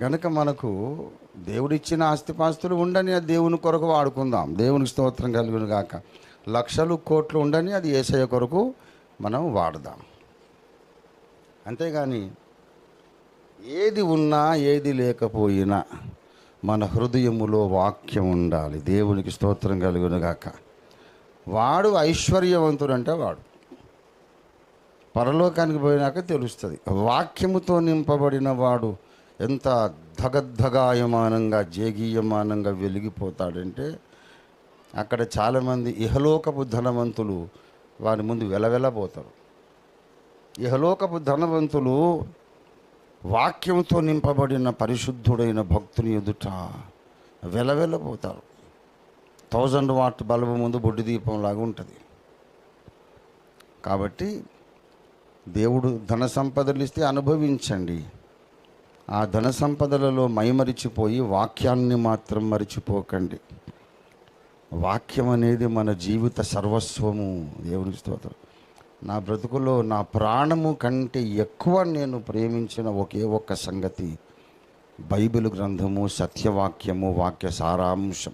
కనుక మనకు దేవుడిచ్చిన ఆస్తిపాస్తులు ఉండని అది దేవుని కొరకు వాడుకుందాం. దేవునికి స్తోత్రం కలుగును గాక. లక్షలు కోట్లు ఉండని అది ఏసయ్య కొరకు మనం వాడదాం. అంతేగాని ఏది ఉన్నా ఏది లేకపోయినా మన హృదయములో వాక్యం ఉండాలి. దేవునికి స్తోత్రం కలుగును గాక. వాడు ఐశ్వర్యవంతుడు అంటే వాడు. పరలోకానికి పోయినాక తెలుస్తుంది. వాక్యముతో నింపబడిన వాడు ఎంత ధగద్ధగాయమానంగా జేగీయమానంగా వెలిగిపోతాడంటే అక్కడ చాలామంది ఇహలోకపు ధనవంతులు వారి ముందు వెలవెలబోతారు. ఇహలోకపు ధనవంతులు వాక్యంతో నింపబడిన పరిశుద్ధుడైన భక్తుని ఎదుట వెలవెలబోతారు. థౌజండ్ వాట్ బల్బు ముందు బొడ్డు దీపంలాగా ఉంటుంది. కాబట్టి దేవుడు ధన సంపదలు ఇస్తే అనుభవించండి. ఆ ధన సంపదలలో మైమరిచిపోయి వాక్యాన్ని మాత్రం మరిచిపోకండి. వాక్యం అనేది మన జీవిత సర్వస్వము. దేవుని స్తోత్రం. నా బ్రతుకులో నా ప్రాణము కంటే ఎక్కువ నేను ప్రేమించిన ఒకే ఒక్క సంగతి. బైబిల్ గ్రంథము సత్యవాక్యము వాక్య సారాంశం.